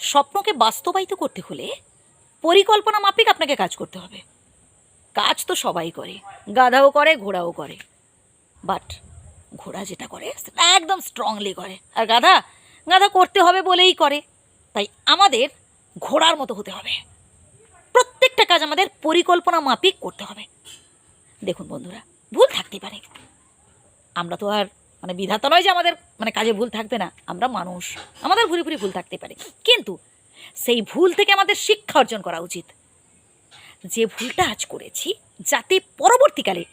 স্বপ্নকে বাস্তবায়িত করতে হলে পরিকল্পনা মাফিক আপনাকে কাজ করতে হবে। কাজ তো সবাই করে, গাধাও করে, ঘোড়াও করে। বাট ঘোড়া যেটা করে, সেটা একদম স্ট্রংলি করে। আর গাধা গাধা করতে হবে বলেই করে। তাই আমাদের ঘোড়ার মতো হতে হবে। প্রত্যেকটা কাজ আমাদের পরিকল্পনা মাফিক করতে হবে। দেখুন বন্ধুরা, ভুল থাকতেই পারে। আমরা তো আর মানে বিধাতা নয় যে আমাদের মানে কাজে ভুল থাকবে না, আমরা মানুষ। আমাদের ভুরি ভুরি ভুল থাকতে পারে। কিন্তু সেই ভুল থেকে আমাদের শিক্ষা অর্জন করা উচিত। যে ভুলটা আজ করেছি, যাতে পরবর্তীকালে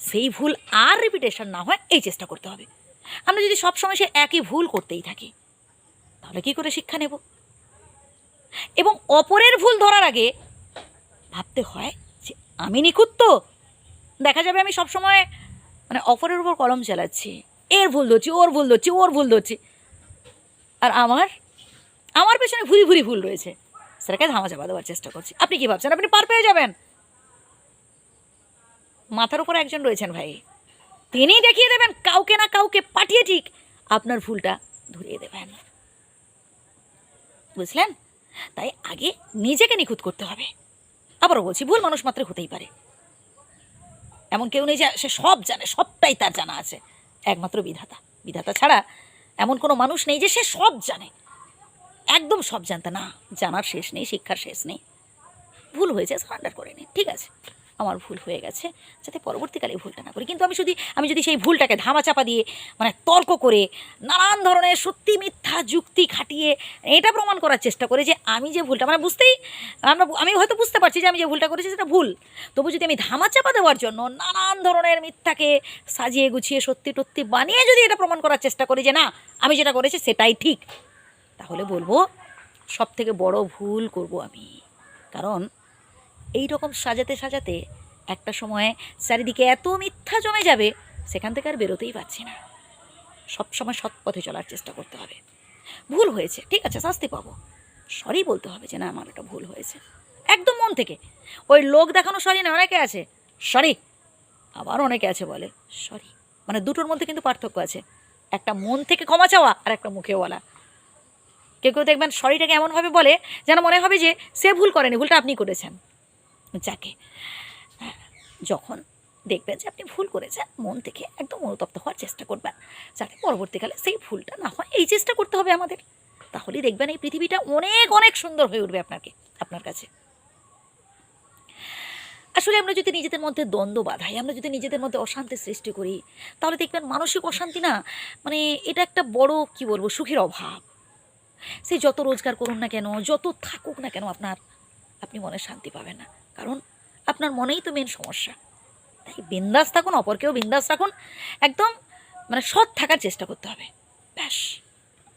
সেই ভুল আর রিপিটেশন না হয়, এই চেষ্টা করতে হবে। আমরা যদি সবসময় সে একই ভুল করতেই থাকি, তাহলে কি করে শিক্ষা নেব? এবং অপরের ভুল ধরার আগে ভাবতে হয় যে আমি নিখুঁত তো। দেখা যাবে আমি সবসময় মানে অপরের উপর কলম চালাচ্ছি। এর ভুল ধরছি, ওর ভুল ধরছি, ওর ভুল ধরছি। আর আমার আমার পেছনে ভুরি ভুরি ভুল রয়েছে। সেটাকে ধামা চাপা দেওয়ার চেষ্টা করছি। আপনি কি ভাবছেন? আপনি পার পেয়ে যাবেন। মাথার উপর একজন রয়েছেন ভাই। তিনি দেখিয়ে দেবেন, কাউকে না কাউকে পাঠিয়ে ঠিক আপনার ভুলটা ধরিয়ে দেবেন। বুঝলেন? তাই আগে নিজেকে নিখুঁত করতে হবে। আবারও বলছি, ভুল মানুষ মাত্র হতেই পারে। এমন কেউ নেই যে, সে সব জানে, সবটাই তার জানা আছে। একমাত্র বিধাতা। বিধাতা ছাড়া এমন কোনো মানুষ নেই যে সে সব জানে। একদম সব জানতে না, জানার শেষ নেই, শিক্ষার শেষ নেই। ভুল হয়েছে সারেন্ডার করে নিন, ঠিক আছে? আমার ভুল হয়ে গেছে, যাতে পরবর্তীকালে ভুলটা না করি। কিন্তু আমি যদি আমি যদি সেই ভুলটাকে ধামাচাপা দিয়ে মানে তর্ক করে, নানান ধরনের সত্যি মিথ্যা যুক্তি খাটিয়ে, এটা প্রমাণ করার চেষ্টা করে যে আমি যে ভুলটা মানে বুঝতেই, আমরা আমি হয়তো বুঝতে পারছি যে আমি যে ভুলটা করেছি সেটা ভুল। তবু যদি আমি ধামাচাপা দেওয়ার জন্য নানান ধরনের মিথ্যাকে সাজিয়ে গুছিয়ে সত্যি টত্যি বানিয়ে যদি এটা প্রমাণ করার চেষ্টা করি যে না, আমি যেটা করেছি সেটাই ঠিক, তাহলে বলব সব থেকে বড় ভুল করব আমি। কারণ এই রকম সাজাতে সাজাতে একটা সময় চারিদিকে এত মিথ্যা জমে যাবে, সেখান থেকে আর বেরোতেই পারছি না। সব সময় সৎ পথে চলার চেষ্টা করতে হবে। ভুল হয়েছে, ঠিক আছে, শাস্তি পাবো। সরি বলতে হবে যে না, আমার এটা ভুল হয়েছে। একদম মন থেকে। ওই লোক দেখানো সরি না, অনেকে আছে। সরি। আবার অনেকে আছে বলে, সরি। মানে দুটোর মধ্যে কিন্তু পার্থক্য আছে। একটা মন থেকে ক্ষমা চাওয়া আর একটা মুখে বলা। কেউ কেউ দেখবেন সরিটাকে এমনভাবে বলে যেন মনে হবে যে সে ভুল করেনি, ভুলটা আপনি করেছেন। যাকে। হ্যাঁ, যখন দেখবেন যে আপনি ভুল করেছেন মন থেকে একদম অনুতপ্ত হওয়ার চেষ্টা করবেন যাতে পরবর্তীকালে সেই ভুলটা না হয়। এই চেষ্টা করতে হবে আমাদের। তাহলেই দেখবেন এই পৃথিবীটা অনেক অনেক সুন্দর হয়ে উঠবে আপনাকে আপনার কাছে। আসলে আমরা যদি নিজেদের মধ্যে দ্বন্দ্ব বাঁধাই আমরা যদি নিজেদের মধ্যে অশান্তি সৃষ্টি করি তাহলে দেখবেন মানসিক অশান্তি না মানে এটা একটা বড় কি বলব সুখের অভাব। সে যত রোজগার করুন না কেন যত থাকুক না কেন আপনার আপনি মনে শান্তি পাবেন না। কারণ আপনার মনেই তো মেন সমস্যা। তাই বিন্দাস থাকুন, অপরকেও বিন্দাস রাখুন। একদম মানে সৎ থাকার চেষ্টা করতে হবে। ব্যাস।